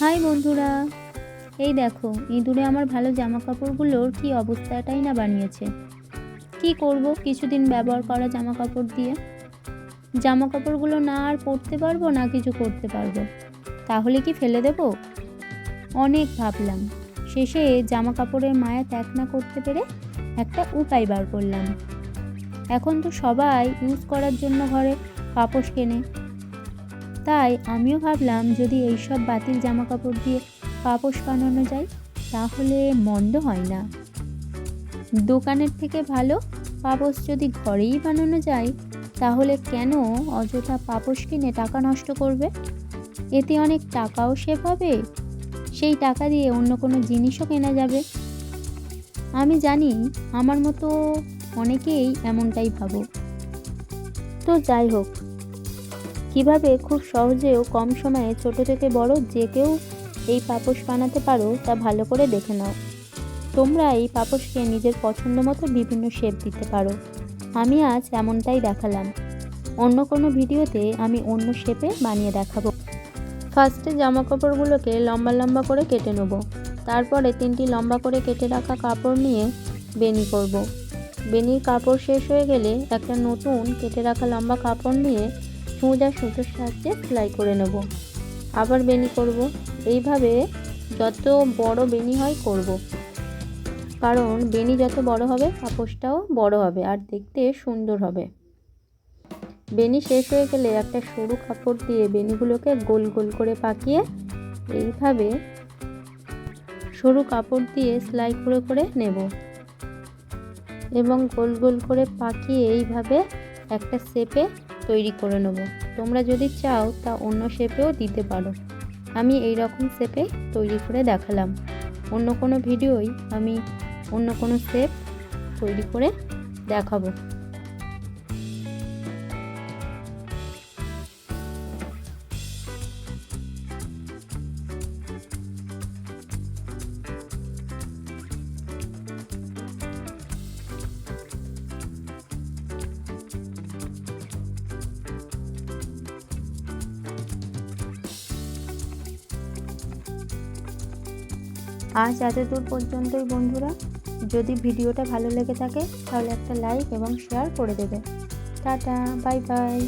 High বন্ধুরা। এই দেখো, ইঁদুরে আমার ভালো জামা কাপড়গুলোর কী অবস্থাটাই না বানিয়েছে। কি করব কিছুদিন ব্যবহার করা জামা কাপড় দিয়ে? জামা কাপড়গুলো না আর পরতে পারব না কিছু করতে পারব। তাহলে কি ফেলে দেব? অনেক ভাবলাম। শেষে জামা কাপড়ের মায়া ত্যাগ না করতে পেরে একটা উপায় বার করলাম। এখন তো সবাই ইউজ করার জন্য ঘরে পাপোশ কেনে। তাই আমিও ভাবলাম যদি এইসব বাতিল জামা কাপড় দিয়ে পাপোশ বানানো যায়, তাহলে মন্দ হয় না। দোকানের থেকে ভালো পাপোশ যদি ঘরেই বানানো যায়, তাহলে কেন অযথা পাপোশ কিনে টাকা নষ্ট করবে? এতে অনেক টাকাও সেভ হবে সেই টাকা দিয়ে অন্য কোনো জিনিসও কেনা যাবে। আমি জানি আমার মতো অনেকেই এমনটাই ভাবো। তো যাই হোক কীভাবে খুব সহজে ও কম সময়ে ছোট থেকে বড় যে কেউ এই পাপোশ বানাতে পারো তা ভালো করে দেখে নাও। তোমরা এই পাপোশকে নিজের পছন্দ মতো বিভিন্ন শেপ দিতে পারো। আমি আজ এমনটাই দেখালাম। অন্য কোনো ভিডিওতে আমি অন্য শেপে বানিয়ে দেখাবো। ফার্স্টে জামা কাপড়গুলোকে লম্বা লম্বা করে কেটে নেব। তারপরে তিনটি লম্বা করে কেটে রাখা কাপড় নিয়ে বেনি করব। বেনির কাপড় শেষ হয়ে গেলে একটা নতুন কেটে রাখা লম্বা কাপড় নিয়ে আর সুতোর সাহায্যে সেলাই করে নেব। আবার বেনি করব। এইভাবে যত বড় বেনি হয় করব। কারণ বেনি যত বড় হবে কাপড়টাও বড় হবে আর দেখতে সুন্দর হবে। বেনি শেষ হয়ে গেলে একটা সরু কাপড় দিয়ে বেনিগুলোকে গোল গোল করে পাকিয়ে এইভাবে সরু কাপড় দিয়ে সেলাই করে করে নেব। এবং গোল গোল করে পাকিয়ে এইভাবে একটা শেপে তৈরি করে নেব। তোমরা যদি চাও তা অন্য শেপেও দিতে পারো। আমি এই রকম শেপে তৈরি করে দেখালাম। অন্য কোনো ভিডিওই আমি অন্য কোনো শেপ তৈরি করে দেখাবো। আজ এতদূর পর্যন্তই বন্ধুরা, যদি ভিডিওটা ভালো লেগে থাকে, তাহলে একটা লাইক এবং শেয়ার করে দেবে। Tata bye bye